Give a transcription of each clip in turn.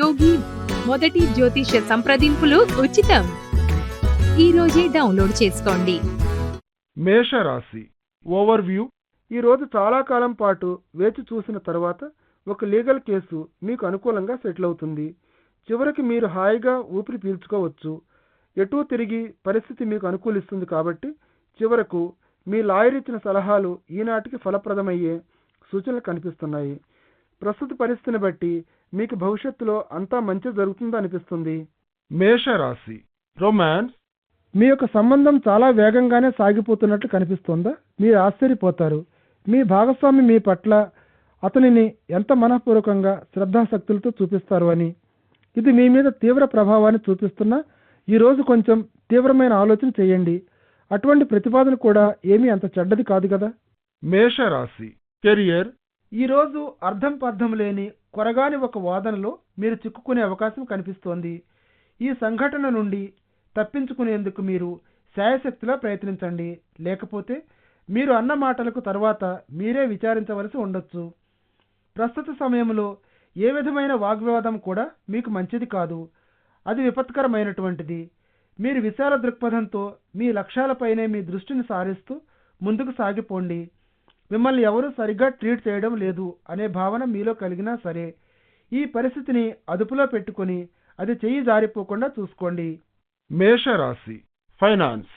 యోగి మొదటి జ్యోతిష సంప్రదింపులు ఉచితం. ఈ రోజే డౌన్లోడ్ చేసుకోండి. మేషరాశి ఓవర్వ్యూ. ఈరోజు చాలా కాలం పాటు వేచి చూసిన తర్వాత ఒక లీగల్ కేసు మీకు అనుకూలంగా సెటిల్ అవుతుంది. చివరికి మీరు హాయిగా ఊపిరి పీల్చుకోవచ్చు. ఎటూ తిరిగి పరిస్థితి మీకు అనుకూలిస్తుంది కాబట్టి చివరకు మీ లాయర్ ఇచ్చిన సలహాలు ఈనాటికి ఫలప్రదమయ్యే సూచనలు కనిపిస్తున్నాయి. ప్రస్తుత పరిస్థితిని బట్టి మీకు భవిష్యత్తులో అంతా మంచి జరుగుతుంది అనిపిస్తుంది? మేషరాశి. రొమాన్స్ మీ యొక్క సంబంధం చాలా వేగంగానే సాగిపోతున్నట్లు కనిపిస్తోందా? మీరు ఆశ్చర్యపోతారు. మీ భాగస్వామి మీ పట్ల అతనిని ఎంత మనఃపూర్వకంగా శ్రద్ధాశక్తులతో చూపిస్తారు అని. ఇది మీ మీద తీవ్ర ప్రభావాన్ని చూపిస్తున్నా ఈరోజు కొంచెం తీవ్రమైన ఆలోచన చేయండి. అటువంటి ప్రతిపాదన కూడా ఏమీ అంత చెడ్డది కాదు కదా? మేషరాశి. కెరియర్. ఈరోజు అర్థం పర్థం లేని కొరగాని ఒక వాదనలో మీరు చిక్కుకునే అవకాశం కనిపిస్తోంది. ఈ సంఘటన నుండి తప్పించుకునేందుకు మీరు శాయశక్తిలా ప్రయత్నించండి. లేకపోతే మీరు అన్న మాటలకు తర్వాత మీరే విచారించవలసి ఉండొచ్చు. ప్రస్తుత సమయంలో ఏ విధమైన వాగ్వివాదం కూడా మీకు మంచిది కాదు. అది విపత్కరమైనటువంటిది. మీరు విశాల దృక్పథంతో మీ లక్ష్యాలపైనే మీ దృష్టిని సారిస్తూ ముందుకు సాగిపోండి. మిమ్మల్ని ఎవరూ సరిగ్గా ట్రీట్ చేయడం లేదు అనే భావన మీలో కలిగినా సరే ఈ పరిస్థితిని అదుపులో పెట్టుకొని అది చెయ్యి జారిపోకుండా చూసుకోండి. మేషరాశి ఫైనాన్స్.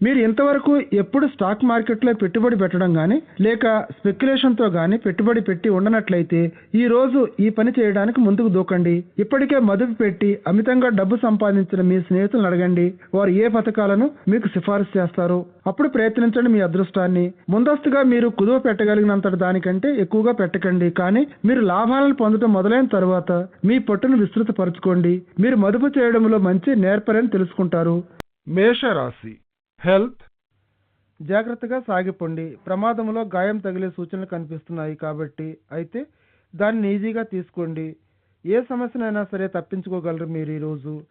మీరు ఇంతవరకు ఎప్పుడు స్టాక్ మార్కెట్లో పెట్టుబడి పెట్టడం కానీ లేక స్పెక్యులేషన్తో కానీ పెట్టుబడి పెట్టి ఉండనట్లయితే ఈ రోజు ఈ పని చేయడానికి ముందుకు దూకండి. ఇప్పటికే మదుపు పెట్టి అమితంగా డబ్బు సంపాదించిన మీ స్నేహితులను అడగండి. వారు ఏ పథకాలను మీకు సిఫారసు చేస్తారు? అప్పుడు ప్రయత్నించండి మీ అదృష్టాన్ని. ముందస్తుగా మీరు కుదువ పెట్టగలిగినంతటి దానికంటే ఎక్కువగా పెట్టకండి. కానీ మీరు లాభాలను పొందడం మొదలైన తర్వాత మీ పట్టును విస్తృతపరచుకోండి. మీరు మదుపు చేయడంలో మంచి నేర్పరని తెలుసుకుంటారు. మేషరాశి హెల్త్. జాగ్రత్తగా సాగిపోండి. ప్రమాదంలో గాయం తగిలే సూచనలు కనిపిస్తున్నాయి కాబట్టి అయితే దాన్ని ఈజీగా తీసుకోండి. ఏ సమస్యనైనా సరే తప్పించుకోగలరు మీరు ఈరోజు.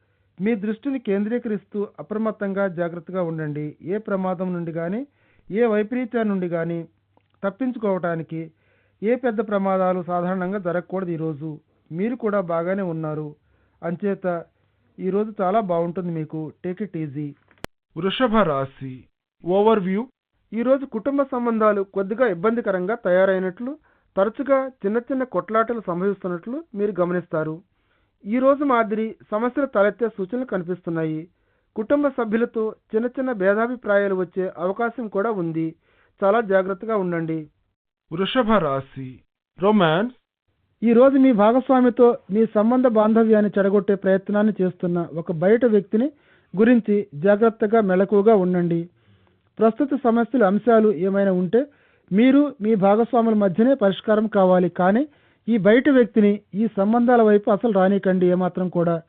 మీ దృష్టిని కేంద్రీకరిస్తూ అప్రమత్తంగా జాగ్రత్తగా ఉండండి. ఏ ప్రమాదం నుండి కానీ ఏ వైపరీత్యం నుండి కానీ తప్పించుకోవటానికి ఏ పెద్ద ప్రమాదాలు సాధారణంగా జరగకూడదు ఈరోజు. మీరు కూడా బాగానే ఉన్నారు. అంచేత ఈరోజు చాలా బాగుంటుంది మీకు. Take it easy. వృషభ రాశి ఓవర్వ్యూ. ఈరోజు కుటుంబ సంబంధాలు కొద్దిగా ఇబ్బందికరంగా తయారైనట్లు తరచుగా చిన్న చిన్న కొట్లాటలు సంభవిస్తున్నట్లు మీరు గమనిస్తారు. ఈ రోజు మాదిరి సమస్యలు తలెత్తే సూచనలు కనిపిస్తున్నాయి. కుటుంబ సభ్యులతో చిన్న చిన్న భేదాభిప్రాయాలు వచ్చే అవకాశం కూడా ఉంది. చాలా జాగ్రత్తగా ఉండండి. వృషభ రాశి రొమాన్స్. ఈ రోజు మీ భాగస్వామితో మీ సంబంధ బాంధవ్యాన్ని చెడగొట్టే ప్రయత్నాన్ని చేస్తున్న ఒక బయట వ్యక్తిని గురించి జాగ్రత్తగా మెలకువగా ఉండండి. ప్రస్తుత సమస్యలు అంశాలు ఏమైనా ఉంటే మీరు మీ భాగస్వాముల మధ్యనే పరిష్కారం కావాలి. కానీ ఈ బయట వ్యక్తిని ఈ సంబంధాల వైపు అసలు రానికండి ఏమాత్రం కూడా.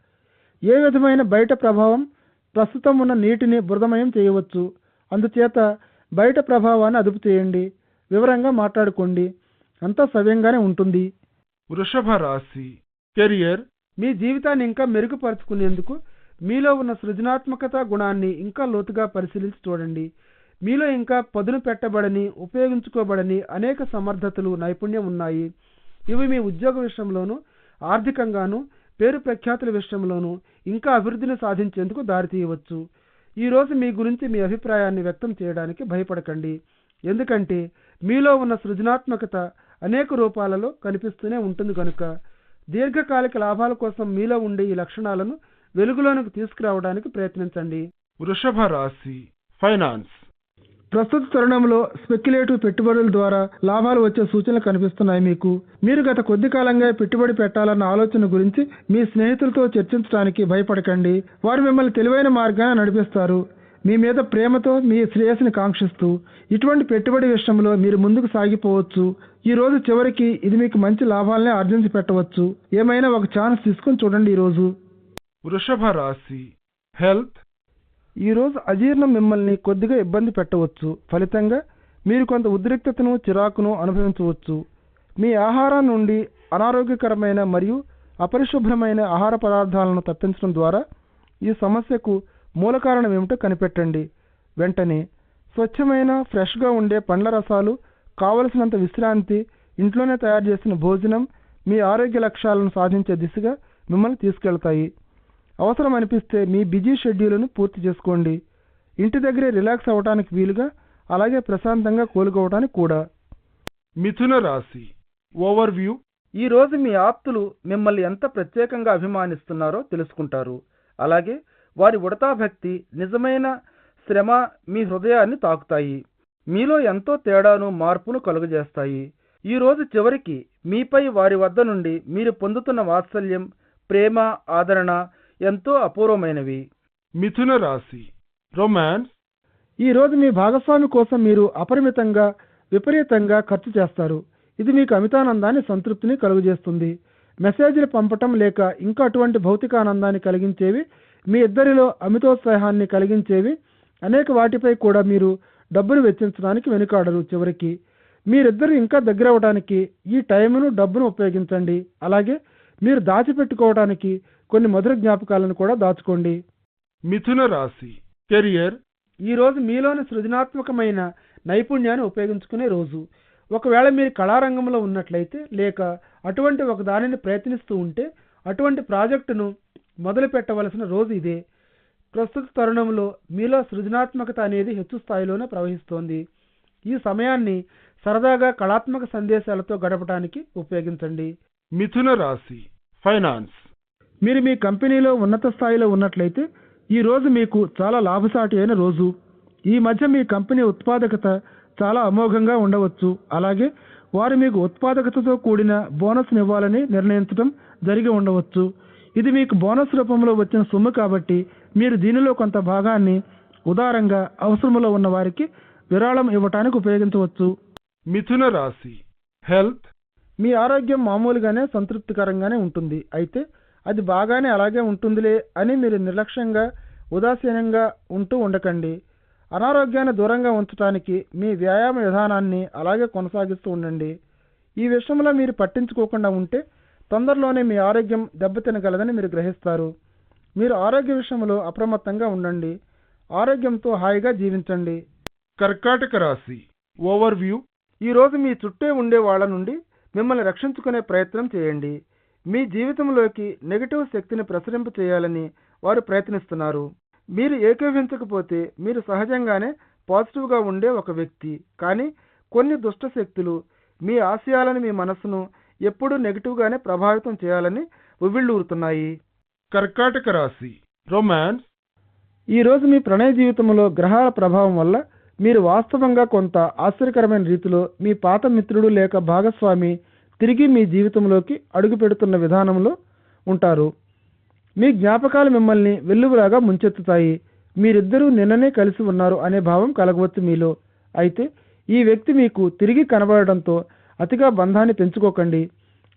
ఏ విధమైన బయట ప్రభావం ప్రస్తుతం ఉన్న నీటిని బురదమయం చేయవచ్చు. అందుచేత బయట ప్రభావాన్ని అదుపు చేయండి. వివరంగా మాట్లాడుకోండి. అంతా సవ్యంగానే ఉంటుంది. వృషభ రాశి. కెరియర్. మీ జీవితాన్ని ఇంకా మెరుగుపరుచుకునేందుకు మీలో ఉన్న సృజనాత్మకత గుణాన్ని ఇంకా లోతుగా పరిశీలించి చూడండి. మీలో ఇంకా పదును పెట్టబడని ఉపయోగించుకోబడని అనేక సమర్థతలు నైపుణ్యం ఉన్నాయి. ఇవి మీ ఉద్యోగ విషయంలోనూ ఆర్థికంగానూ పేరు ప్రఖ్యాతుల విషయంలోనూ ఇంకా అభివృద్ధిని సాధించేందుకు దారితీయవచ్చు. ఈరోజు మీ గురించి మీ అభిప్రాయాన్ని వ్యక్తం చేయడానికి భయపడకండి. ఎందుకంటే మీలో ఉన్న సృజనాత్మకత అనేక రూపాలలో కనిపిస్తూనే ఉంటుంది కనుక దీర్ఘకాలిక లాభాల కోసం మీలో ఉండే ఈ లక్షణాలను వెలుగులోనికి తీసుకురావడానికి ప్రయత్నించండి. వృషభ రాశి ఫైనాన్స్. ప్రస్తుత తరుణంలో స్పెక్యులేటివ్ పెట్టుబడుల ద్వారా లాభాలు వచ్చే సూచనలు కనిపిస్తున్నాయి మీకు. మీరు గత కొద్ది కాలంగా పెట్టుబడి పెట్టాలన్న ఆలోచన గురించి మీ స్నేహితులతో చర్చించడానికి భయపడకండి. వారు మిమ్మల్ని తెలివైన మార్గాన్ని నడిపిస్తారు. మీ మీద ప్రేమతో మీ శ్రేయస్సుని కాంక్షిస్తూ ఇటువంటి పెట్టుబడి విషయంలో మీరు ముందుకు సాగిపోవచ్చు. ఈ రోజు చివరికి ఇది మీకు మంచి లాభాలనే ఆర్జించి పెట్టవచ్చు. ఏమైనా ఒక ఛాన్స్ తీసుకుని చూడండి ఈ రోజు. వృషభ రాశి. హెల్త్. ఈ రోజు అజీర్ణం మిమ్మల్ని కొద్దిగా ఇబ్బంది పెట్టవచ్చు. ఫలితంగా మీరు కొంత ఉద్రిక్తతను చిరాకును అనుభవించవచ్చు. మీ ఆహారం నుండి అనారోగ్యకరమైన మరియు అపరిశుభ్రమైన ఆహార పదార్థాలను తప్పించడం ద్వారా ఈ సమస్యకు మూల కారణం ఏమిటో కనిపెట్టండి. వెంటనే స్వచ్ఛమైన ఫ్రెష్గా ఉండే పండ్ల రసాలు కావలసినంత విశ్రాంతి ఇంట్లోనే తయారు చేసిన భోజనం మీ ఆరోగ్య లక్ష్యాలను సాధించే దిశగా మిమ్మల్ని తీసుకెళ్తాయి. అవసరం అనిపిస్తే మీ బిజీ షెడ్యూల్ను పూర్తి చేసుకోండి. ఇంటి దగ్గరే రిలాక్స్ అవ్వడానికి వీలుగా అలాగే ప్రశాంతంగా కోలుకోవటానికి కూడా. మిథున రాశి ఓవర్వ్యూ. ఈ రోజు మీ ఆప్తులు మిమ్మల్ని ఎంత ప్రత్యేకంగా అభిమానిస్తున్నారో తెలుసుకుంటారు. అలాగే వారి ఉడతాభక్తి నిజమైన శ్రమ మీ హృదయాన్ని తాకుతాయి. మీలో ఎంతో తేడాను మార్పును కలుగజేస్తాయి. ఈ రోజు చివరికి మీపై వారి వద్ద నుండి మీరు పొందుతున్న వాత్సల్యం ప్రేమ ఆదరణ ఎంతో అపూర్వమైనవి. మిథున రాశి రొమాన్స్ ఈ రోజు మీ భాగస్వామి కోసం మీరు అపరిమితంగా విపరీతంగా ఖర్చు చేస్తారు. ఇది మీకు అమితానందాన్ని సంతృప్తిని కలుగజేస్తుంది. మెసేజ్లు పంపటం లేక ఇంకా అటువంటి భౌతిక ఆనందాన్ని కలిగించేవి మీ ఇద్దరిలో అమితోత్సాహాన్ని కలిగించేవి అనేక వాటిపై కూడా మీరు డబ్బును వెచ్చించడానికి వెనుకాడరు చివరికి. మీరిద్దరు ఇంకా దగ్గరవడానికి ఈ టైమును డబ్బును ఉపయోగించండి. అలాగే మీరు దాచిపెట్టుకోవడానికి కొన్ని మధుర జ్ఞాపకాలను కూడా దాచుకోండి. మిథున రాశి కెరియర్. ఈ రోజు మీలోని సృజనాత్మకమైన నైపుణ్యాన్ని ఉపయోగించుకునే రోజు. ఒకవేళ మీరు కళారంగంలో ఉన్నట్లయితే లేక అటువంటి ఒక దానిని ప్రయత్నిస్తూ ఉంటే అటువంటి ప్రాజెక్టును మొదలు పెట్టవలసిన రోజు ఇదే. ప్రస్తుత తరుణంలో మీలో సృజనాత్మకత అనేది హెచ్చు స్థాయిలోనే ప్రవహిస్తోంది. ఈ సమయాన్ని సరదాగా కళాత్మక సందేశాలతో గడపడానికి ఉపయోగించండి. మిథున రాశి ఫైనాన్స్. మీరు మీ కంపెనీలో ఉన్నత స్థాయిలో ఉన్నట్లయితే ఈ రోజు మీకు చాలా లాభసాటి అయిన రోజు. ఈ మధ్య మీ కంపెనీ ఉత్పాదకత చాలా అమోఘంగా ఉండవచ్చు. అలాగే వారు మీకు ఉత్పాదకతతో కూడిన బోనస్ ఇవ్వాలని నిర్ణయించడం జరిగి ఉండవచ్చు. ఇది మీకు బోనస్ రూపంలో వచ్చిన సొమ్ము కాబట్టి మీరు దీనిలో కొంత భాగాన్ని ఉదారంగా అవసరంలో ఉన్న వారికి విరాళం ఇవ్వటానికి ఉపయోగించవచ్చు. మిథున రాశి. హెల్త్. మీ ఆరోగ్యం మామూలుగానే సంతృప్తికరంగానే ఉంటుంది. అయితే అది బాగానే అలాగే ఉంటుందిలే అని మీరు నిర్లక్ష్యంగా ఉదాసీనంగా ఉంటూ ఉండకండి. అనారోగ్యాన్ని దూరంగా ఉంచడానికి మీ వ్యాయామ విధానాన్ని అలాగే కొనసాగిస్తూ ఉండండి. ఈ విషయంలో మీరు పట్టించుకోకుండా ఉంటే తొందరలోనే మీ ఆరోగ్యం దెబ్బతినగలదని మీరు గ్రహిస్తారు. మీరు ఆరోగ్య విషయంలో అప్రమత్తంగా ఉండండి. ఆరోగ్యంతో హాయిగా జీవించండి. కర్కాటక రాశి ఓవర్వ్యూ. ఈరోజు మీ చుట్టే ఉండే వాళ్ళ నుండి మిమ్మల్ని రక్షించుకునే ప్రయత్నం చేయండి. మీ జీవితంలోకి నెగటివ్ శక్తిని ప్రసరింప చేయాలని వారు ప్రయత్నిస్తున్నారు. మీరు ఏకీవించకపోతే మీరు సహజంగానే పాజిటివ్గా ఉండే ఒక వ్యక్తి. కానీ కొన్ని దుష్ట శక్తులు మీ ఆశయాలను మీ మనసును ఎప్పుడూ నెగిటివ్గానే ప్రభావితం చేయాలని ఉవ్విళ్ళూరుతున్నాయి. కర్కాటక రాశి రొమాన్స్ ఈరోజు మీ ప్రణయ జీవితంలో గ్రహాల ప్రభావం వల్ల మీరు వాస్తవంగా కొంత ఆశ్చర్యకరమైన రీతిలో మీ పాత మిత్రుడు లేక భాగస్వామి తిరిగి మీ జీవితంలోకి అడుగు పెడుతున్న విధానంలో ఉంటారు. మీ జ్ఞాపకాలు మిమ్మల్ని వెల్లువలాగా ముంచెత్తుతాయి. మీరిద్దరూ నిన్ననే కలిసి ఉన్నారు అనే భావం కలగవచ్చు మీలో. అయితే ఈ వ్యక్తి మీకు తిరిగి కనబడడంతో అతిగా బంధాన్ని పెంచుకోకండి.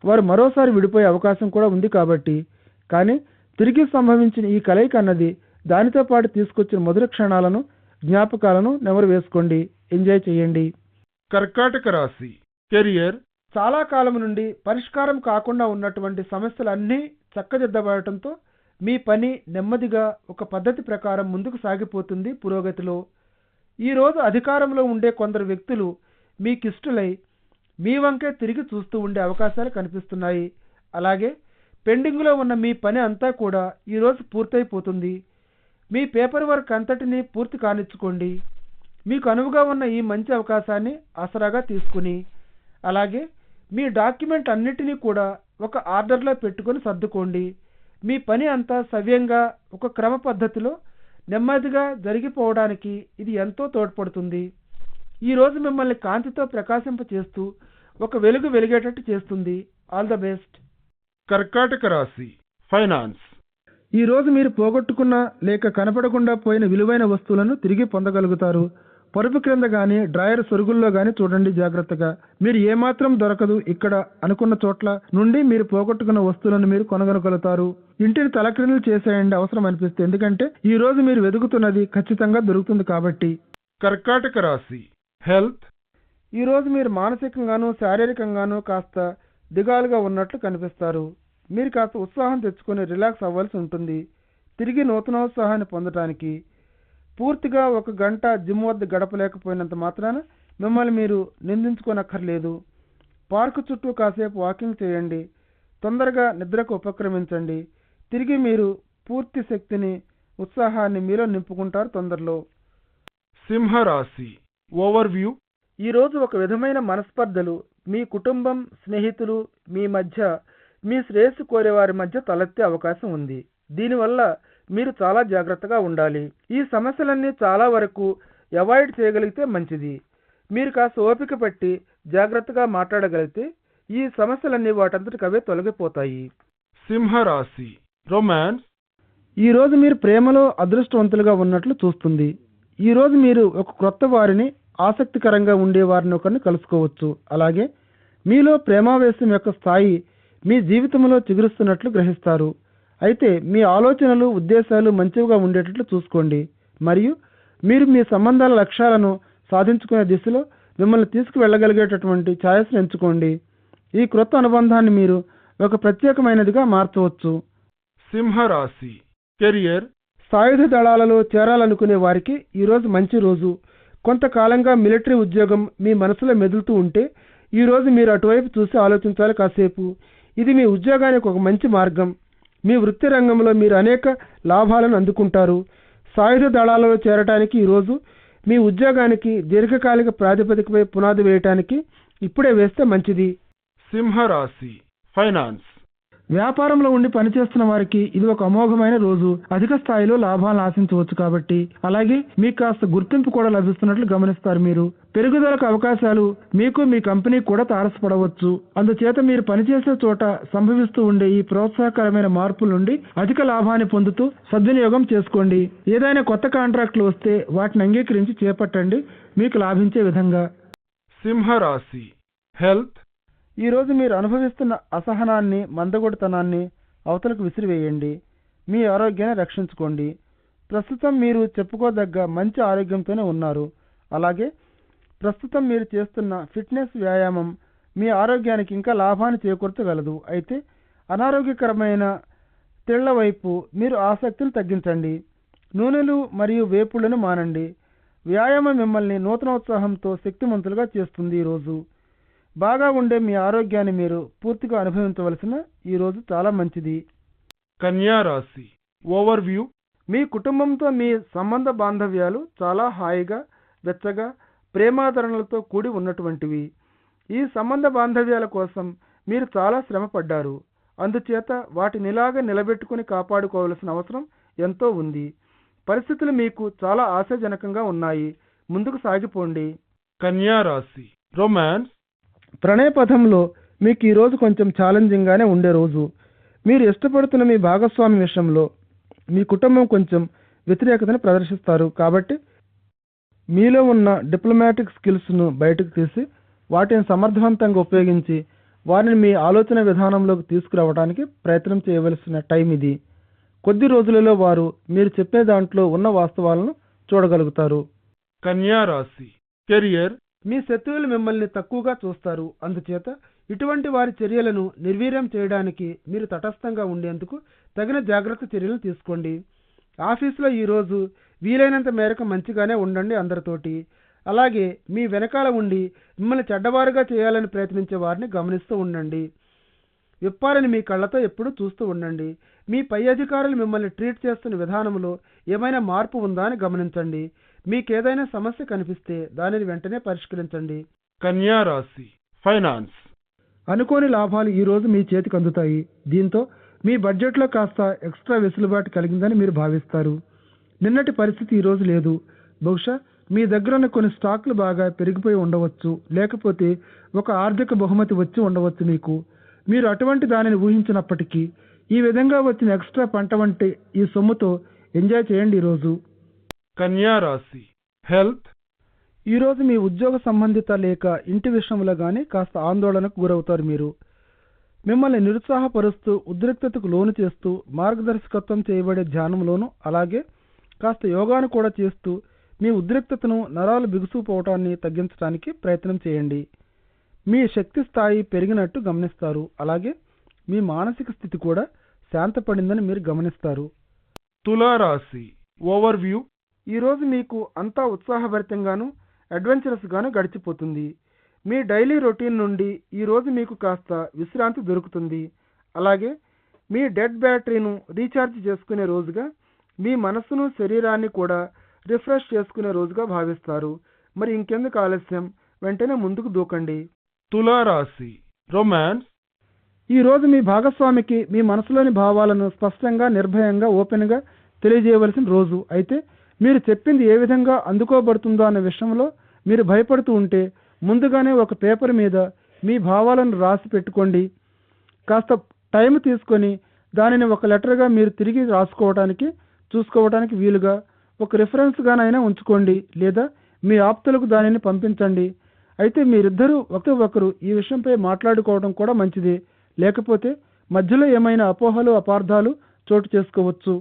వారు మరోసారి విడిపోయే అవకాశం కూడా ఉంది కాబట్టి. కానీ తిరిగి సంభవించిన ఈ కలయిక అన్నది దానితో పాటు తీసుకొచ్చిన మధుర క్షణాలను జ్ఞాపకాలను నెమరు వేసుకోండి. ఎంజాయ్ చేయండి. కర్కాటక రాశి. కెరియర్ చాలా కాలం నుండి పరిష్కారం కాకుండా ఉన్నటువంటి సమస్యలన్నీ చక్కదిద్దబడటంతో మీ పని నెమ్మదిగా ఒక పద్ధతి ప్రకారం ముందుకు సాగిపోతుంది పురోగతిలో. ఈరోజు అధికారంలో ఉండే కొందరు వ్యక్తులు మీకిష్టులై మీ వంకే తిరిగి చూస్తూ ఉండే అవకాశాలు కనిపిస్తున్నాయి. అలాగే పెండింగ్లో ఉన్న మీ పని అంతా కూడా ఈరోజు పూర్తయిపోతుంది. మీ పేపర్ వర్క్ అంతటిని పూర్తి కానిచ్చుకోండి. మీకు అనువుగా ఉన్న ఈ మంచి అవకాశాన్ని ఆసరాగా తీసుకుని అలాగే మీ డాక్యుమెంట్ అన్నిటినీ కూడా ఒక ఆర్డర్లో పెట్టుకొని సర్దుకోండి. మీ పని అంతా సవ్యంగా ఒక క్రమ పద్ధతిలో నెమ్మదిగా జరిగిపోవడానికి ఇది ఎంతో తోడ్పడుతుంది. ఈరోజు మిమ్మల్ని కాంతితో ప్రకాశింప చేస్తూ ఒక వెలుగు వెలిగేటట్టు చేస్తుంది. ఆల్ ద బెస్ట్ కర్కాటక రాశి ఫైనాన్స్. ఈ రోజు మీరు పోగొట్టుకున్న లేక కనపడకుండా పోయిన విలువైన వస్తువులను తిరిగి పొందగలుగుతారు. పరుపు క్రింద గాని డ్రాయర్ సొరుగుల్లో గాని చూడండి జాగ్రత్తగా. మీరు ఏమాత్రం దొరకదు ఇక్కడ అనుకున్న చోట్ల నుండి మీరు పోగొట్టుకున్న వస్తువులను మీరు కొనగలుగుతారు. ఇంటిని తలక్రిందులు చేసేయండి అవసరం అనిపిస్తే. ఎందుకంటే ఈ రోజు మీరు వెతుకుతున్నది ఖచ్చితంగా దొరుకుతుంది కాబట్టి. కర్కాటక రాశి. హెల్త్. ఈ రోజు మీరు మానసికంగాను శారీరకంగాను కాస్త దిగాలుగా ఉన్నట్లు కనిపిస్తారు. మీరు కాస్త ఉత్సాహం తెచ్చుకొని రిలాక్స్ అవ్వాల్సి ఉంటుంది. తిరిగి నూతనోత్సాహాన్ని పొందడానికి పూర్తిగా ఒక గంట జిమ్ వద్ద గడపలేకపోయినంత మాత్రాన మిమ్మల్ని మీరు నిందించుకోనక్కర్లేదు. పార్కు చుట్టూ కాసేపు వాకింగ్ చేయండి. తొందరగా నిద్రకు ఉపక్రమించండి. తిరిగి మీరు పూర్తి శక్తిని ఉత్సాహాన్ని మీలో నింపుకుంటారు తొందరలో. సింహరాశి. ఓవర్వ్యూ. ఈరోజు ఒక విధమైన మనస్పర్ధలు. మీ కుటుంబం స్నేహితులు మీ మధ్య మీ శ్రేయస్సు కోరేవారి మధ్య తలెత్తే అవకాశం ఉంది. దీనివల్ల మీరు చాలా జాగ్రత్తగా ఉండాలి. ఈ సమస్యలన్నీ చాలా వరకు అవాయిడ్ చేయగలిగితే మంచిది. మీరు కాస్త ఓపిక పట్టి జాగ్రత్తగా మాట్లాడగలిగితే ఈ సమస్యలన్నీ వాటంతటికి అవే తొలగిపోతాయి. సింహరాశి రొమాన్స్ ఈ రోజు మీరు ప్రేమలో అదృష్టవంతులుగా ఉన్నట్లు చూస్తుంది. ఈ రోజు మీరు ఒక క్రొత్త వారిని ఆసక్తికరంగా ఉండే వారిని ఒకరిని కలుసుకోవచ్చు. అలాగే మీలో ప్రేమావేశం యొక్క స్థాయి మీ జీవితంలో చిగురుస్తున్నట్లు గ్రహిస్తారు. అయితే మీ ఆలోచనలు ఉద్దేశాలు మంచివిగా ఉండేటట్లు చూసుకోండి. మరియు మీరు మీ సంబంధాల లక్ష్యాలను సాధించుకునే దిశలో మిమ్మల్ని తీసుకువెళ్ళగలిగేటటువంటి ఛాయస్ను ఎంచుకోండి. ఈ క్రొత్త అనుబంధాన్ని మీరు ఒక ప్రత్యేకమైనదిగా మార్చవచ్చు. సింహరాశి. కెరియర్. సాయుధ దళాలలో చేరాలనుకునే వారికి ఈరోజు మంచి రోజు. కొంతకాలంగా మిలిటరీ ఉద్యోగం మీ మనసులో మెదులుతూ ఉంటే ఈ రోజు మీరు అటువైపు చూసి ఆలోచించాలి కాసేపు. ఇది మీ ఉద్యోగానికి ఒక మంచి మార్గం. మీ వృత్తి రంగంలో మీరు అనేక లాభాలను అందుకుంటారు. సాయుధ దళాలలో చేరటానికి ఈరోజు మీ ఉద్యోగానికి దీర్ఘకాలిక ప్రాతిపదికపై పునాది వేయటానికి ఇప్పుడే వేస్తే మంచిది. సింహరాశి ఫైనాన్స్. వ్యాపారంలో ఉండి పనిచేస్తున్న వారికి ఇది ఒక అమోఘమైన రోజు. అధిక స్థాయిలో లాభాలను ఆశించవచ్చు కాబట్టి. అలాగే మీకు కాస్త గుర్తింపు కూడా లభిస్తున్నట్లు గమనిస్తారు మీరు. పెరుగుదలకు అవకాశాలు మీకు మీ కంపెనీ కూడా తారసపడవచ్చు. అందుచేత మీరు పనిచేసే చోట సంభవిస్తూ ఉండే ఈ ప్రోత్సాహకరమైన మార్పుల నుండి అధిక లాభాన్ని పొందుతూ సద్వినియోగం చేసుకోండి. ఏదైనా కొత్త కాంట్రాక్టులు వస్తే వాటిని అంగీకరించి చేపట్టండి. మీకు లాభించే విధంగా. సింహరాశి. హెల్త్ ఈరోజు మీరు అనుభవిస్తున్న అసహనాన్ని మందగొడితనాన్ని అవతలకు విసిరివేయండి. మీ ఆరోగ్యాన్ని రక్షించుకోండి. ప్రస్తుతం మీరు చెప్పుకోదగ్గ మంచి ఆరోగ్యంతోనే ఉన్నారు. అలాగే ప్రస్తుతం మీరు చేస్తున్న ఫిట్నెస్ వ్యాయామం మీ ఆరోగ్యానికి ఇంకా లాభాన్ని చేకూర్చగలదు. అయితే అనారోగ్యకరమైన తెళ్ళ వైపు మీరు ఆసక్తిని తగ్గించండి. నూనెలు మరియు వేపుళ్ళను మానండి. వ్యాయామం మిమ్మల్ని నూతన ఉత్సాహంతో శక్తిమంతులుగా చేస్తుంది ఈరోజు బాగా ఉండే మీ ఆరోగ్యాన్ని మీరు పూర్తిగా అనుభవించవలసిన ఈ రోజు చాలా మంచిది. కన్యా రాశి. ఓవర్వ్యూ మీ కుటుంబంతో మీ సంబంధ బాంధవ్యాలు చాలా హాయిగా వెచ్చగా ప్రేమాదరణలతో కూడి ఉన్నటువంటివి. ఈ సంబంధ బాంధవ్యాల కోసం మీరు చాలా శ్రమ పడ్డారు అందుచేత వాటిని ఇలాగ నిలబెట్టుకుని కాపాడుకోవలసిన అవసరం ఎంతో ఉంది. పరిస్థితులు మీకు చాలా ఆశాజనకంగా ఉన్నాయి. ముందుకు సాగిపోండి. కన్యా రాశి. రొమాన్స్ ప్రణయ పథంలో మీకు ఈరోజు కొంచెం ఛాలెంజింగ్గానే ఉండే రోజు. మీరు ఇష్టపడుతున్న మీ భాగస్వామి విషయంలో మీ కుటుంబం కొంచెం వ్యతిరేకతను ప్రదర్శిస్తారు. కాబట్టి మీలో ఉన్న డిప్లొమాటిక్ స్కిల్స్ను బయటకు తీసి వాటిని సమర్థవంతంగా ఉపయోగించి వారిని మీ ఆలోచన విధానంలోకి తీసుకురావడానికి ప్రయత్నం చేయవలసిన టైం ఇది. కొద్ది రోజులలో వారు మీరు చెప్పే దాంట్లో ఉన్న వాస్తవాలను చూడగలుగుతారు. కన్యా రాశి. కెరియర్ మీ శత్రువులు మిమ్మల్ని తక్కువగా చూస్తారు. అందుచేత ఇటువంటి వారి చర్యలను నిర్వీర్యం చేయడానికి మీరు తటస్థంగా ఉండేందుకు తగిన జాగ్రత్త చర్యలు తీసుకోండి. ఆఫీసులో ఈరోజు వీలైనంత మేరకు మంచిగానే ఉండండి అందరితోటి. అలాగే మీ వెనకాల ఉండి మిమ్మల్ని చెడ్డవారుగా చేయాలని ప్రయత్నించే వారిని గమనిస్తూ ఉండండి. విప్పాలని మీ కళ్ళతో ఎప్పుడూ చూస్తూ ఉండండి. మీ పై అధికారులు మిమ్మల్ని ట్రీట్ చేస్తున్న విధానంలో ఏమైనా మార్పు ఉందా అని గమనించండి. మీకేదైనా సమస్య కనిపిస్తే దానిని వెంటనే పరిష్కరించండి. కన్యా రాశి ఫైనాన్స్. అనుకోని లాభాలు ఈ రోజు మీ చేతికి అందుతాయి. దీంతో మీ బడ్జెట్లో కాస్త ఎక్స్ట్రా వెసులుబాటు కలిగిందని మీరు భావిస్తారు. నిన్నటి పరిస్థితి ఈ రోజు లేదు. బహుశా మీ దగ్గర ఉన్న కొన్ని స్టాక్లు బాగా పెరిగిపోయి ఉండవచ్చు. లేకపోతే ఒక ఆర్థిక బహుమతి వచ్చి ఉండవచ్చు మీకు. మీరు అటువంటి దానిని ఊహించినప్పటికీ ఈ విధంగా వచ్చిన ఎక్స్ట్రా పంట వంటి ఈ సొమ్ముతో ఎంజాయ్ చేయండి ఈరోజు కన్యా రాశి హెల్త్. ఈరోజు మీ ఉద్యోగ సంబంధిత లేక ఇంటి విషయంలో కానీ కాస్త ఆందోళనకు గురవుతారు మీరు. మిమ్మల్ని నిరుత్సాహపరుస్తూ ఉద్రిక్తతకు లోను చేస్తూ మార్గదర్శకత్వం చేయబడే ధ్యానంలోను అలాగే కాస్త యోగాను కూడా చేస్తూ మీ ఉద్రిక్తతను నరాలు బిగుసుకుపోవటాన్ని తగ్గించడానికి ప్రయత్నం చేయండి. మీ శక్తి స్థాయి పెరిగినట్టు గమనిస్తారు. అలాగే మీ మానసిక స్థితి కూడా శాంతపడిందని మీరు గమనిస్తారు. తులారాశి ఓవర్వ్యూ ఈరోజు మీకు అంతా ఉత్సాహభరితంగాను అడ్వెంచరస్గాను గడిచిపోతుంది. మీ డైలీ రొటీన్ నుండి ఈరోజు మీకు కాస్త విశ్రాంతి దొరుకుతుంది. అలాగే మీ డెడ్ బ్యాటరీను రీఛార్జ్ చేసుకునే రోజుగా మీ మనస్సును శరీరాన్ని కూడా రిఫ్రెష్ చేసుకునే రోజుగా భావిస్తారు. మరి ఇంకెందుకు ఆలస్యం? వెంటనే ముందుకు దూకండి. తులారాశి రొమాన్స్ ఈ రోజు మీ భాగస్వామికి మీ మనసులోని భావాలను స్పష్టంగా నిర్భయంగా ఓపెన్గా తెలియజేయవలసిన రోజు. అయితే మీరు చెప్పింది ఏ విధంగా అందుకోబడుతుందో అన్న విషయంలో మీరు భయపడుతూ ఉంటే ముందుగానే ఒక పేపర్ మీద మీ భావాలను రాసి పెట్టుకోండి. కాస్త టైం తీసుకొని దానిని ఒక లెటర్గా మీరు తిరిగి రాసుకోవడానికి చూసుకోవడానికి వీలుగా ఒక రిఫరెన్స్గానైనా ఉంచుకోండి లేదా మీ ఆప్తులకు దానిని పంపించండి. అయితే మీరిద్దరూ ఒకరి ఒకరు ఈ విషయంపై మాట్లాడుకోవడం కూడా మంచిది. లేకపోతే మధ్యలో ఏమైనా అపోహలు అపార్థాలు చోటు చేసుకోవచ్చు.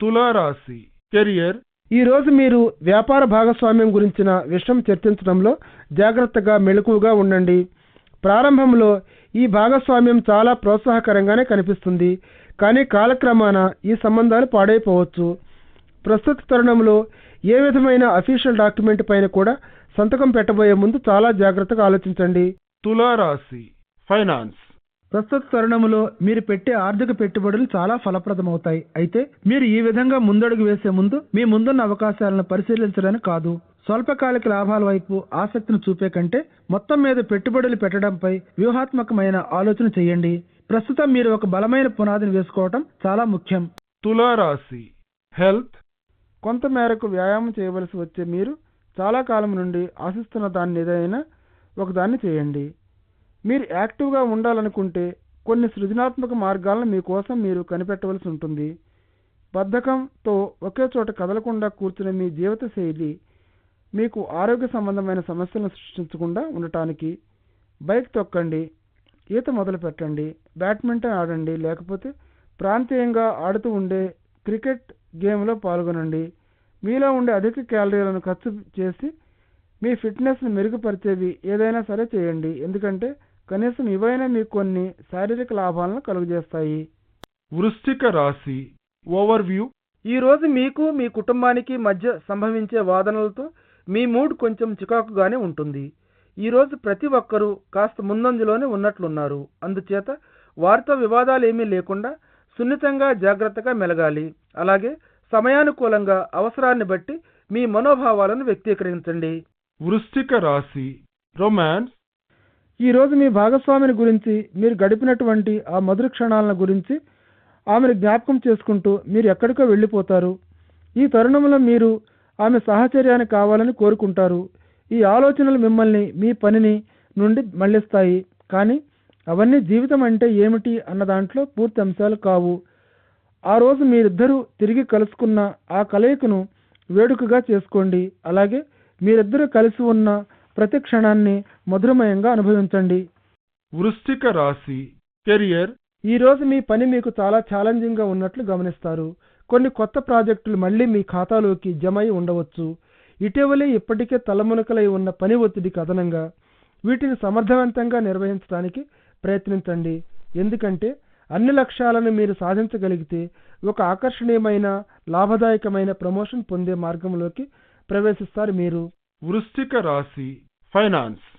తులారాశి కెరియర్ ఈరోజు మీరు వ్యాపార భాగస్వామ్యం గురించిన విషయం చర్చించడంలో జాగ్రత్తగా మెలకువగా ఉండండి. ప్రారంభంలో ఈ భాగస్వామ్యం చాలా ప్రోత్సాహకరంగానే కనిపిస్తుంది. కానీ కాలక్రమాన ఈ సంబంధాలు పాడైపోవచ్చు. ప్రస్తుత తరుణంలో ఏ విధమైన అఫీషియల్ డాక్యుమెంట్ పైన కూడా సంతకం పెట్టబోయే ముందు చాలా జాగ్రత్తగా ఆలోచించండి. తులారాశి ఫైనాన్స్. ప్రస్తుత తరుణంలో మీరు పెట్టే ఆర్థిక పెట్టుబడులు చాలా ఫలప్రదమవుతాయి. అయితే మీరు ఈ విధంగా ముందడుగు వేసే ముందు మీ ముందున్న అవకాశాలను పరిశీలించడానికి కాదు స్వల్పకాలిక లాభాల వైపు ఆసక్తిని చూపే కంటే మొత్తం మీద పెట్టుబడులు పెట్టడంపై వ్యూహాత్మకమైన ఆలోచన చేయండి. ప్రస్తుతం మీరు ఒక బలమైన పునాదిని వేసుకోవటం చాలా ముఖ్యం. తులారాశి. హెల్త్ కొంత మేరకు వ్యాయామం చేయవలసి వచ్చే మీరు చాలా కాలం నుండి ఆశిస్తున్న దాన్ని ఏదైనా ఒకదాన్ని చేయండి. మీరు యాక్టివ్గా ఉండాలనుకుంటే కొన్ని సృజనాత్మక మార్గాలను మీకోసం మీరు కనిపెట్టవలసి ఉంటుంది. బద్ధకంతో ఒకే చోట కదలకుండా కూర్చున్న మీ జీవిత శైలి మీకు ఆరోగ్య సంబంధమైన సమస్యలను సృష్టించకుండా ఉండటానికి. బైక్ తొక్కండి ఈత మొదలు పెట్టండి బ్యాడ్మింటన్ ఆడండి లేకపోతే ప్రాంతీయంగా ఆడుతూ ఉండే క్రికెట్ గేమ్లో పాల్గొనండి. మీలో ఉండే అధిక క్యాలరీలను ఖర్చు చేసి మీ ఫిట్నెస్ను మెరుగుపరిచేవి ఏదైనా సరే చేయండి. ఎందుకంటే కనీసం ఇవైనా మీకు కొన్ని శారీరక లాభాలను కలుగజేస్తాయి. వృశ్చిక రాశి ఓవర్వ్యూ. ఈ రోజు మీకు మీ కుటుంబానికి మధ్య సంభవించే వాదనలతో మీ మూడ్ కొంచెం చికాకుగానే ఉంటుంది. ఈ రోజు ప్రతి ఒక్కరూ కాస్త ముందంజలోనే ఉన్నట్లున్నారు. అందుచేత వారితో వివాదాలు ఏమీ లేకుండా సున్నితంగా జాగ్రత్తగా మెలగాలి. అలాగే సమయానుకూలంగా అవసరాన్ని బట్టి మీ మనోభావాలను వ్యక్తీకరించండి. వృశ్చిక రాశి రొమాన్స్. ఈ రోజు మీ భాగస్వామిని గురించి మీరు గడిపినటువంటి ఆ మధుర క్షణాలను గురించి ఆమెను జ్ఞాపకం చేసుకుంటూ మీరు ఎక్కడికో వెళ్ళిపోతారు. ఈ తరుణంలో మీరు ఆమె సహచర్యాన్ని కావాలని కోరుకుంటారు. ఈ ఆలోచనలు మిమ్మల్ని మీ పనిని నుండి మళ్ళిస్తాయి. కానీ అవన్నీ జీవితం అంటే ఏమిటి అన్న దాంట్లో పూర్తి అంశాలు కావు. ఆ రోజు మీరిద్దరూ తిరిగి కలుసుకున్న ఆ కలయికను వేడుకగా చేసుకోండి. అలాగే మీరిద్దరూ కలిసి ఉన్న ప్రతి క్షణాన్ని మధురమయంగా అనుభవించండి. వృశ్చిక రాశి కెరియర్. ఈ రోజు మీ పని మీకు చాలా ఛాలెంజింగ్గా ఉన్నట్లు గమనిస్తారు. కొన్ని కొత్త ప్రాజెక్టులు మళ్ళీ మీ ఖాతాలోకి జమ అయి ఉండవచ్చు. ఇటీవలే ఇప్పటికే తలమునకలై ఉన్న పని ఒత్తిడికి అదనంగా వీటిని సమర్థవంతంగా నిర్వహించడానికి ప్రయత్నించండి. ఎందుకంటే అన్ని లక్ష్యాలను మీరు సాధించగలిగితే ఒక ఆకర్షణీయమైన లాభదాయకమైన ప్రమోషన్ పొందే మార్గంలోకి ప్రవేశిస్తారు మీరు. వృశ్చిక రాశి ఫైనాన్స్.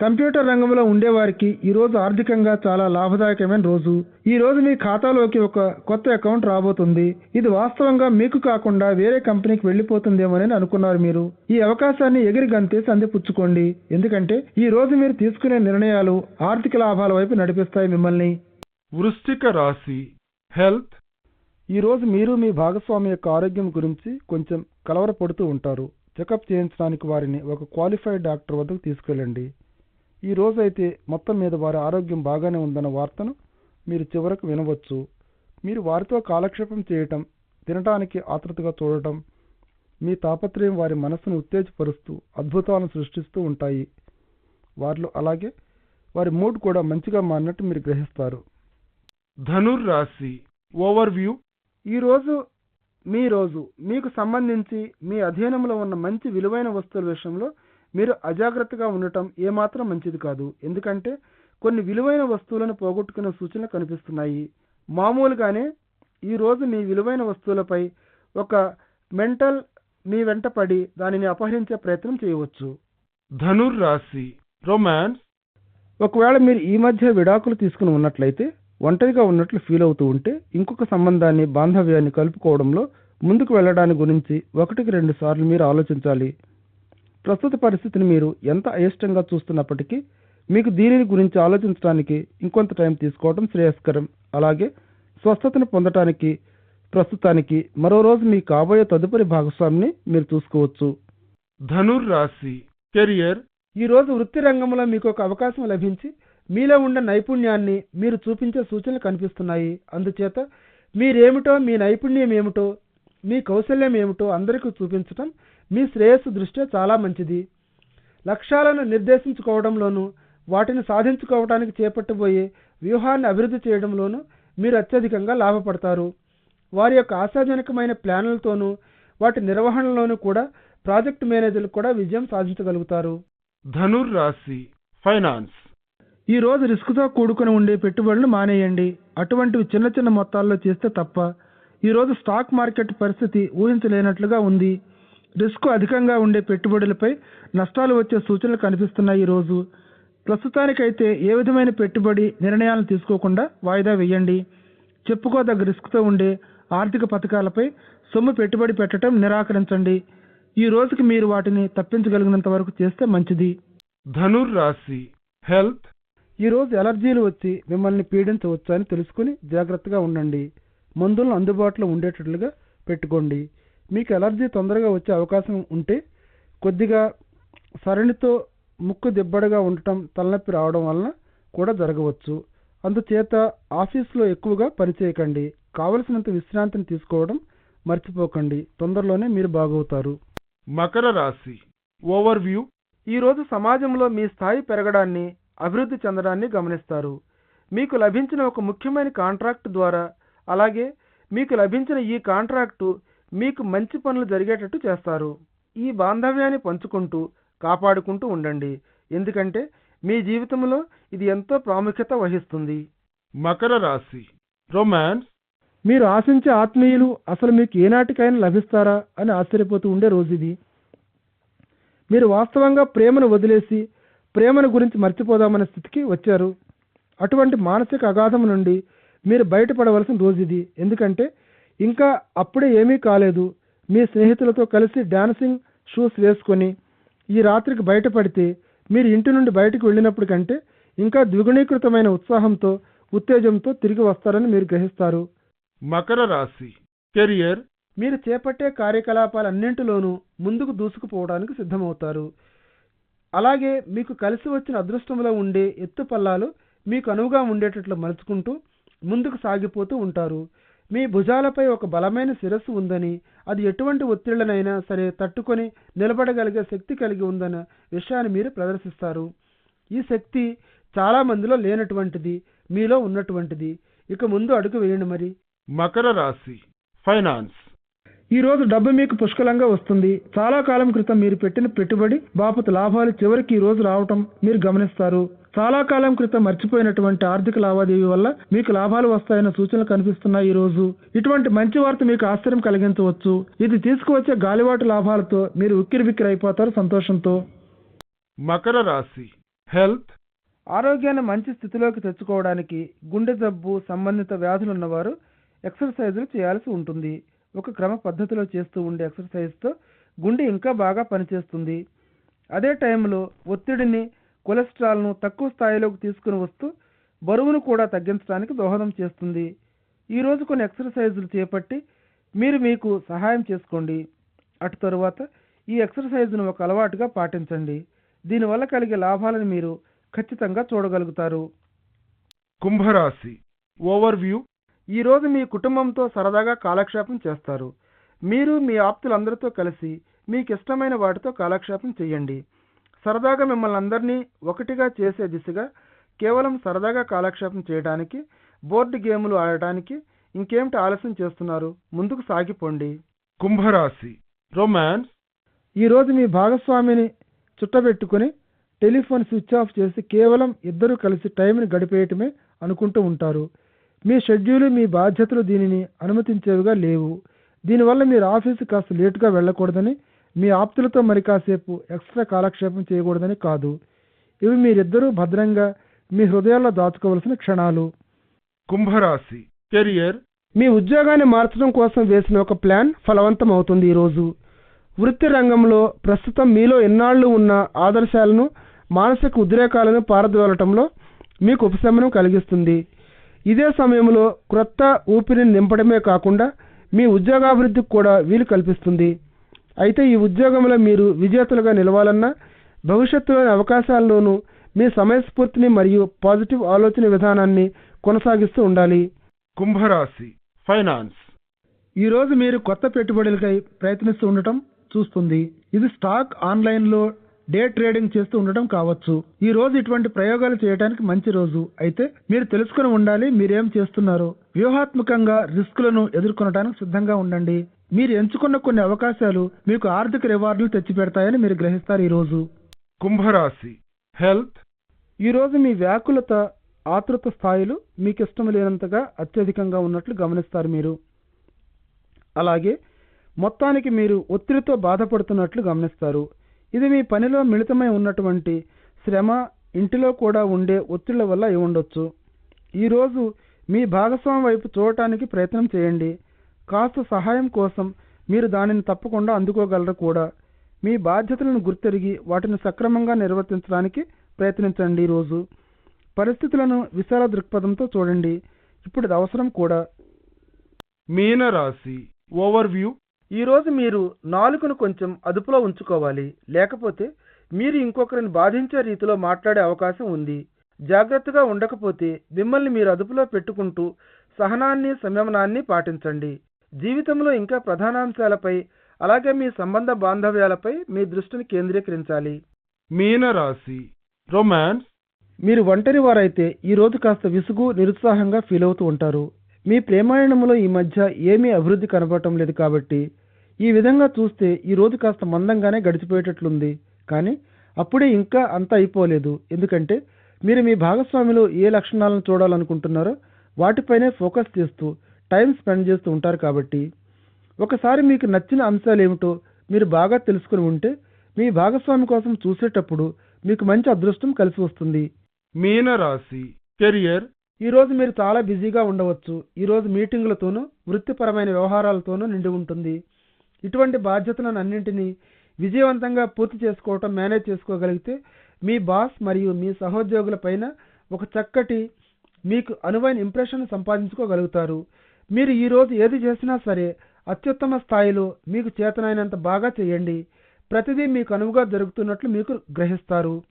కంప్యూటర్ రంగంలో ఉండేవారికి ఈరోజు ఆర్థికంగా చాలా లాభదాయకమైన రోజు. ఈ రోజు మీ ఖాతాలోకి ఒక కొత్త అకౌంట్ రాబోతుంది. ఇది వాస్తవంగా మీకు కాకుండా వేరే కంపెనీకి వెళ్ళిపోతుందేమోనని అనుకున్నారు మీరు. ఈ అవకాశాన్ని ఎగిరి గంతేసి అందిపుచ్చుకోండి ఎందుకంటే ఈ రోజు మీరు తీసుకునే నిర్ణయాలు ఆర్థిక లాభాల వైపు నడిపిస్తాయి మిమ్మల్ని. వృశ్చిక రాశి హెల్త్. ఈరోజు మీరు మీ భాగస్వామి యొక్క ఆరోగ్యం గురించి కొంచెం కలవరపడుతూ ఉంటారు. చెకప్ చేయించడానికి వారిని ఒక క్వాలిఫైడ్ డాక్టర్ వద్దకు తీసుకెళ్ళండి. ఈ రోజు అయితే మొత్తం మీద వారి ఆరోగ్యం బాగానే ఉందన్న వార్తను మీరు చివరకు వినవచ్చు. మీరు వారితో కాలక్షేపం చేయటం తినటానికి ఆతృతగా చూడటం మీ తాపత్రయం వారి మనస్సును ఉత్తేజపరుస్తూ అద్భుతాలను సృష్టిస్తూ ఉంటాయి. వారిలో అలాగే వారి మూడ్ కూడా మంచిగా మారినట్టు మీరు గ్రహిస్తారు. ధనుర్ రాశి ఓవర్వ్యూ. ఈరోజు మీ రోజు మీకు సంబంధించి మీ అధీనంలో ఉన్న మంచి విలువైన వస్తువుల విషయంలో మీరు అజాగ్రత్తగా ఉండటం ఏమాత్రం మంచిది కాదు. ఎందుకంటే కొన్ని విలువైన వస్తువులను పోగొట్టుకునే సూచనలు కనిపిస్తున్నాయి. మామూలుగానే ఈ రోజు మీ విలువైన వస్తువులపై ఒక మెంటల్ మీ వెంట పడి దానిని అపహరించే ప్రయత్నం చేయవచ్చు. ధనుర్ రాశి రొమాన్స్ ఒకవేళ మీరు ఈ మధ్య విడాకులు తీసుకుని ఉన్నట్లయితే ఒంటరిగా ఉన్నట్లు ఫీల్ అవుతూ ఉంటే ఇంకొక సంబంధాన్ని బాంధవ్యాన్ని కలుపుకోవడంలో ముందుకు వెళ్ళడాని గురించి ఒకటికి రెండు సార్లు మీరు ఆలోచించాలి. ప్రస్తుత పరిస్థితిని మీరు ఎంత అయిష్టంగా చూస్తున్నప్పటికీ మీకు దీనిని గురించి ఆలోచించడానికి ఇంకొంత టైం తీసుకోవడం శ్రేయస్కరం. అలాగే స్వస్థతను పొందటానికి ప్రస్తుతానికి మరో రోజు మీ కాబోయే తదుపరి భాగస్వామిని మీరు చూసుకోవచ్చు. ధనుర్ రాశి కెరియర్. ఈ రోజు వృత్తి రంగంలో మీకు ఒక అవకాశం లభించి మీలో ఉన్న నైపుణ్యాన్ని మీరు చూపించే సూచనలు కనిపిస్తున్నాయి. అందుచేత మీరేమిటో మీ నైపుణ్యం ఏమిటో మీ కౌశల్యం ఏమిటో అందరికీ చూపించటం మీ శ్రేయస్సు దృష్ట్యా చాలా మంచిది. లక్ష్యాలను నిర్దేశించుకోవడంలోనూ వాటిని సాధించుకోవడానికి చేపట్టబోయే వ్యూహాన్ని అభివృద్ధి చేయడంలోనూ మీరు అత్యధికంగా లాభపడతారు. వారి యొక్క ఆశాజనకమైన ప్లాన్లతోనూ వాటి నిర్వహణలోనూ కూడా ప్రాజెక్ట్ మేనేజర్లు కూడా విజయం సాధించగలుగుతారు. ధనుర్ రాశి ఫైనాన్స్. ఈ రోజు రిస్క్తో కూడుకుని ఉండే పెట్టుబడులు మానేయండి. అటువంటివి చిన్న చిన్న మొత్తాల్లో చేస్తే తప్ప ఈ రోజు స్టాక్ మార్కెట్ పరిస్థితి ఊహించలేనట్లుగా ఉంది. రిస్క్ అధికంగా ఉండే పెట్టుబడులపై నష్టాలు వచ్చే సూచనలు కనిపిస్తున్నాయి ఈ రోజు. ప్రస్తుతానికైతే ఏ విధమైన పెట్టుబడి నిర్ణయాలను తీసుకోకుండా వాయిదా వేయండి. చెప్పుకోదగ్గ రిస్క్తో ఉండే ఆర్థిక పథకాలపై సొమ్ము పెట్టుబడి పెట్టడం నిరాకరించండి. ఈ రోజుకి మీరు వాటిని తప్పించగలిగినంత వరకు చేస్తే మంచిది. ధనుర్ రాశి హెల్త్. ఈ రోజు ఎలర్జీలు వచ్చి మిమ్మల్ని పీడించవచ్చు అని తెలుసుకుని జాగ్రత్తగా ఉండండి. మందులను అందుబాటులో ఉండేటట్లుగా పెట్టుకోండి. మీకు ఎలర్జీ తొందరగా వచ్చే అవకాశం ఉంటే కొద్దిగా సరణితో ముక్కు దిబ్బడగా ఉండటం తలనొప్పి రావడం వలన కూడా జరగవచ్చు. అందుచేత ఆఫీస్లో ఎక్కువగా పనిచేయకండి కావలసినంత విశ్రాంతిని తీసుకోవడం మర్చిపోకండి. తొందరలోనే మీరు బాగవుతారు. మకర రాశి ఓవర్ వ్యూ ఈరోజు సమాజంలో మీ స్థాయి పెరగడాన్ని అభివృద్ధి చెందడాన్ని గమనిస్తారు. మీకు లభించిన ఒక ముఖ్యమైన కాంట్రాక్ట్ ద్వారా అలాగే మీకు లభించిన ఈ కాంట్రాక్టు మీకు మంచి పనులు జరిగేటట్టు చేస్తారు. ఈ బాంధవ్యాన్ని పంచుకుంటూ కాపాడుకుంటూ ఉండండి. ఎందుకంటే మీ జీవితంలో ఇది ఎంతో ప్రాముఖ్యత వహిస్తుంది. మకర రాశి. రొమాన్స్. మీరు ఆశించే ఆత్మీయులు అసలు మీకు ఏనాటికైనా లభిస్తారా అని ఆశ్చర్యపోతూ ఉండే రోజు ఇది మీరు వాస్తవంగా ప్రేమను వదిలేసి ప్రేమను గురించి మర్చిపోదామనే స్థితికి వచ్చారు. అటువంటి మానసిక అగాధం నుండి మీరు బయటపడవలసిన రోజు ఇది ఎందుకంటే ఇంకా అప్పుడే ఏమీ కాలేదు. మీ స్నేహితులతో కలిసి డాన్సింగ్ షూస్ వేసుకొని ఈ రాత్రికి బయటపడితే మీరు ఇంటి నుండి బయటకు వెళ్ళినప్పుడు కంటే ఇంకా ద్విగుణీకృతమైన ఉత్సాహంతో ఉత్తేజంతో తిరిగి వస్తారని మీరు గ్రహిస్తారు. మకర రాశి. కెరియర్. మీరు చేపట్టే కార్యకలాపాలన్నింటిలోనూ ముందుకు దూసుకుపోవడానికి సిద్ధమవుతారు. అలాగే మీకు కలిసి వచ్చిన అదృష్టంలో ఉండే ఎత్తు పల్లాలు మీకు అనువుగా ఉండేటట్లు మలుచుకుంటూ ముందుకు సాగిపోతూ ఉంటారు. మీ భుజాలపై ఒక బలమైన శిరస్సు ఉందని అది ఎటువంటి ఒత్తిళ్ళనైనా సరే తట్టుకొని నిలబడగలిగే శక్తి కలిగి ఉందన్న విషయాన్ని మీరు ప్రదర్శిస్తారు. ఈ శక్తి చాలా మందిలో లేనటువంటిది మీలో ఉన్నటువంటిది. ఇక ముందు అడుగు వేయండి మరి. మకర రాశి ఫైనాన్స్. ఈ రోజు డబ్బు మీకు పుష్కలంగా వస్తుంది. చాలా కాలం క్రితం మీరు పెట్టిన పెట్టుబడి బాపత లాభాలు చివరికి ఈ రోజు రావటం మీరు గమనిస్తారు. చాలా కాలం క్రితం మర్చిపోయినటువంటి ఆర్థిక లావాదేవీ వల్ల మీకు లాభాలు వస్తాయన్న సూచనలు కనిపిస్తున్నాయి ఈ రోజు. ఇటువంటి మంచి వార్త మీకు ఆశ్చర్యం కలిగించవచ్చు. ఇది తీసుకువచ్చే గాలివాటు లాభాలతో మీరు ఉక్కిరి బిక్కిరి అయిపోతారు సంతోషంతో. మకర రాశి. హెల్త్. ఆరోగ్యాన్ని మంచి స్థితిలోకి తెచ్చుకోవడానికి గుండె జబ్బు సంబంధిత వ్యాధులు ఉన్నవారు ఎక్సర్సైజులు చేయాల్సి ఉంటుంది. ఒక క్రమ పద్ధతిలో చేస్తూ ఉండే ఎక్సర్సైజ్తో గుండె ఇంకా బాగా పనిచేస్తుంది. అదే టైంలో ఒత్తిడిని కొలెస్ట్రాల్ను తక్కువ స్థాయిలోకి తీసుకుని వస్తూ బరువును కూడా తగ్గించడానికి దోహదం చేస్తుంది. ఈరోజు కొన్ని ఎక్సర్సైజులు చేపట్టి మీరు మీకు సహాయం చేసుకోండి. అటు తరువాత ఈ ఎక్సర్సైజ్ను ఒక అలవాటుగా పాటించండి. దీనివల్ల కలిగే లాభాలను మీరు ఖచ్చితంగా చూడగలుగుతారు. కుంభరాశి. ఓవర్ వ్యూ ఈరోజు మీ కుటుంబంతో సరదాగా కాలక్షేపం చేస్తారు. మీరు మీ ఆప్తులందరితో కలిసి మీకు ఇష్టమైన వాటితో కాలక్షేపం చేయండి. సరదాగా మిమ్మల్ని అందరినీ ఒకటిగా చేసే దిశగా కేవలం సరదాగా కాలక్షేపం చేయడానికి బోర్డు గేములు ఆడటానికి ఇంకేమిటి ఆలస్యం చేస్తున్నారు? ముందుకు సాగిపోండి. కుంభరాశి. రొమాన్స్. ఈరోజు మీ భాగస్వామిని చుట్టబెట్టుకుని టెలిఫోన్ స్విచ్ ఆఫ్ చేసి కేవలం ఇద్దరు కలిసి టైంని గడిపేయటమే అనుకుంటూ ఉంటారు. మీ షెడ్యూల్ మీ బాధ్యతలు దీనిని అనుమతించేవిగా లేవు. దీనివల్ల మీరు ఆఫీసు కాస్త లేటుగా వెళ్ళకూడదని మీ ఆప్తులతో మరి కాసేపు ఎక్స్ట్రా కాలక్షేపం చేయకూడదని కాదు. ఇవి మీరిద్దరూ భద్రంగా మీ హృదయాల్లో దాచుకోవలసిన క్షణాలు. కుంభరాశి. కెరియర్. మీ ఉద్యోగాన్ని మార్చడం కోసం వేసిన ఒక ప్లాన్ ఫలవంతం అవుతుంది ఈరోజు. వృత్తి రంగంలో ప్రస్తుతం మీలో ఎన్నాళ్ళు ఉన్న ఆదర్శాలను మానసిక ఉద్రేకాలను పారద్రోలటంలో మీకు ఉపశమనం కలిగిస్తుంది. ఇదే సమయంలో క్రొత్త ఊపిరిని నింపడమే కాకుండా మీ ఉద్యోగాభివృద్ధికి కూడా వీలు కల్పిస్తుంది. అయితే ఈ ఉద్యోగంలో మీరు విజేతలుగా నిలవాలన్నా భవిష్యత్తులోని అవకాశాల్లోనూ మీ సమయస్ఫూర్తిని మరియు పాజిటివ్ ఆలోచన విధానాన్ని కొనసాగిస్తూ ఉండాలి. కుంభరాశి ఫైనాన్స్. ఈ రోజు మీరు కొత్త పెట్టుబడులకై ప్రయత్నిస్తూ ఉండటం చూస్తుంది. ఇది స్టాక్ ఆన్లైన్లో డే ట్రేడింగ్ చేస్తూ ఉండటం కావచ్చు. ఈ రోజు ఇటువంటి ప్రయోగాలు చేయడానికి మంచి రోజు. అయితే మీరు తెలుసుకుని ఉండాలి మీరేం చేస్తున్నారో. వ్యూహాత్మకంగా రిస్కులను ఎదుర్కొనడానికి సిద్ధంగా ఉండండి. మీరు ఎంచుకున్న కొన్ని అవకాశాలు మీకు ఆర్థిక రివార్డులు తెచ్చిపెడతాయని మీరు గ్రహిస్తారు ఈ రోజు కుంభరాశి. హెల్త్. ఈ రోజు మీ వ్యాకులత ఆతృత స్థాయిలు మీకు ఇష్టం లేనంతగా అత్యధికంగా ఉన్నట్లు గమనిస్తారు మీరు. అలాగే మొత్తానికి మీరు ఒత్తిడితో బాధపడుతున్నట్లు గమనిస్తారు. ఇది మీ పనిలో మిళితమై ఉన్నటువంటి శ్రమ ఇంటిలో కూడా ఉండే ఒత్తిళ్ళ వల్ల అయి ఉండొచ్చు. ఈరోజు మీ భాగస్వామి వైపు చూడటానికి ప్రయత్నం చేయండి. కాస్త సహాయం కోసం మీరు దానిని తప్పకుండా అందుకోగలరు కూడా. మీ బాధ్యతలను గుర్తెరిగి వాటిని సక్రమంగా నిర్వర్తించడానికి ప్రయత్నించండి ఈరోజు. పరిస్థితులను విశాల దృక్పథంతో చూడండి. ఇప్పుడు ఇది అవసరం కూడా. మీనరాశి ఓవర్వ్యూ. ఈరోజు మీరు నాలుకను కొంచెం అదుపులో ఉంచుకోవాలి. లేకపోతే మీరు ఇంకొకరిని బాధించే రీతిలో మాట్లాడే అవకాశం ఉంది. జాగ్రత్తగా ఉండకపోతే మిమ్మల్ని మీరు అదుపులో పెట్టుకుంటూ సహనాన్ని సంయమనాన్ని పాటించండి. జీవితంలో ఇంకా ప్రధానాంశాలపై అలాగే మీ సంబంధ బాంధవ్యాలపై మీ దృష్టిని కేంద్రీకరించాలి. మీనరాశి రొమాన్స్ మీరు ఒంటరి వారైతే ఈ రోజు కాస్త విసుగు నిరుత్సాహంగా ఫీల్ అవుతూ ఉంటారు. మీ ప్రేమాయణంలో ఈ మధ్య ఏమీ అభివృద్ధి కనబడటం లేదు కాబట్టి ఈ విధంగా చూస్తే ఈ రోజు కాస్త మందంగానే గడిచిపోయేటట్లుంది. కానీ అప్పుడే ఇంకా అంతా అయిపోలేదు. ఎందుకంటే మీరు మీ భాగస్వామిలో ఏ లక్షణాలను చూడాలనుకుంటున్నారో వాటిపైనే ఫోకస్ చేస్తూ టైం స్పెండ్ చేస్తూ ఉంటారు కాబట్టి ఒకసారి మీకు నచ్చిన అంశాలు ఏమిటో మీరు బాగా తెలుసుకుని ఉంటే మీ భాగస్వామి కోసం చూసేటప్పుడు మీకు మంచి అదృష్టం కలిసి వస్తుంది. మీనరాశి. కెరియర్. ఈ రోజు మీరు చాలా బిజీగా ఉండవచ్చు. ఈ రోజు మీటింగులతోనూ వృత్తిపరమైన వ్యవహారాలతోనూ నిండి ఉంటుంది. ఇటువంటి బాధ్యతలను అన్నింటినీ విజయవంతంగా పూర్తి చేసుకోవటం మేనేజ్ చేసుకోగలిగితే మీ బాస్ మరియు మీ సహోద్యోగుల పైన ఒక చక్కటి మీకు అనువైన ఇంప్రెషన్ సంపాదించుకోగలుగుతారు. మీరు ఈ రోజు ఏది చేసినా సరే అత్యుత్తమ స్థాయిలో మీకు చేతనైనంత బాగా చేయండి. ప్రతిదీ మీకు అనువుగా జరుగుతున్నట్లు మీకు గ్రహిస్తారు.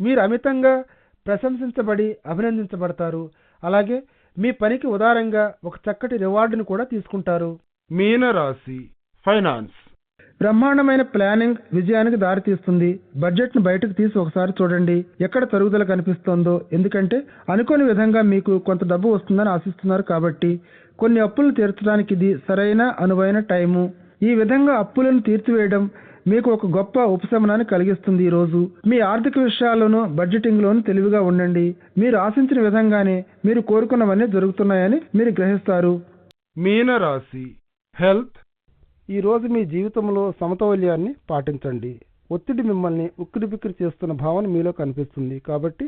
మీరు అమితంగా ప్రశంసించబడి అభినందించబడతారు. అలాగే మీ పనికి ఉదారంగా ఒక చక్కటి రివార్డును కూడా తీసుకుంటారు. మీనరాశి ఫైనాన్స్. బ్రహ్మాండమైన ప్లానింగ్ విజయానికి దారితీస్తుంది. బడ్జెట్ను బయటకు తీసి ఒకసారి చూడండి. ఎక్కడ తరుగుదల కనిపిస్తోందో. ఎందుకంటే అనుకోని విధంగా మీకు కొంత డబ్బు వస్తుందని ఆశిస్తున్నారు కాబట్టి కొన్ని అప్పులను తీర్చడానికి ఇది సరైన అనువైన టైము. ఈ విధంగా అప్పులను తీర్చివేయడం మీకు ఒక గొప్ప ఉపశమనాన్ని కలిగిస్తుంది ఈ రోజు. మీ ఆర్థిక విషయాల్లోనూ బడ్జెటింగ్ లోను తెలివిగా ఉండండి. మీరు ఆశించిన విధంగానే మీరు కోరుకున్నవన్నీ జరుగుతున్నాయని మీరు గ్రహిస్తారు. మీనరాశి హెల్త్. ఈ రోజు మీ జీవితంలో సమతౌల్యాన్ని పాటించండి. ఒత్తిడి మిమ్మల్ని ఉక్కిరిబిక్కిరి చేస్తున్న భావన మీలో కనిపిస్తుంది. కాబట్టి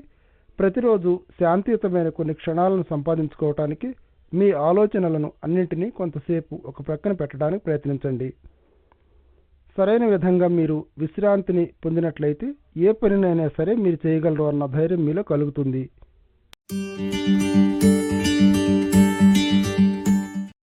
ప్రతిరోజు శాంతియుతమైన కొన్ని క్షణాలను సంపాదించుకోవటానికి మీ ఆలోచనలను అన్నింటినీ కొంతసేపు ఒక ప్రక్కన పెట్టడానికి ప్రయత్నించండి. సరైన విధంగా మీరు విశ్రాంతిని పొందినట్లయితే ఏ పనినైనా సరే మీరు చేయగలరు అన్న ధైర్యం మీలో కలుగుతుంది.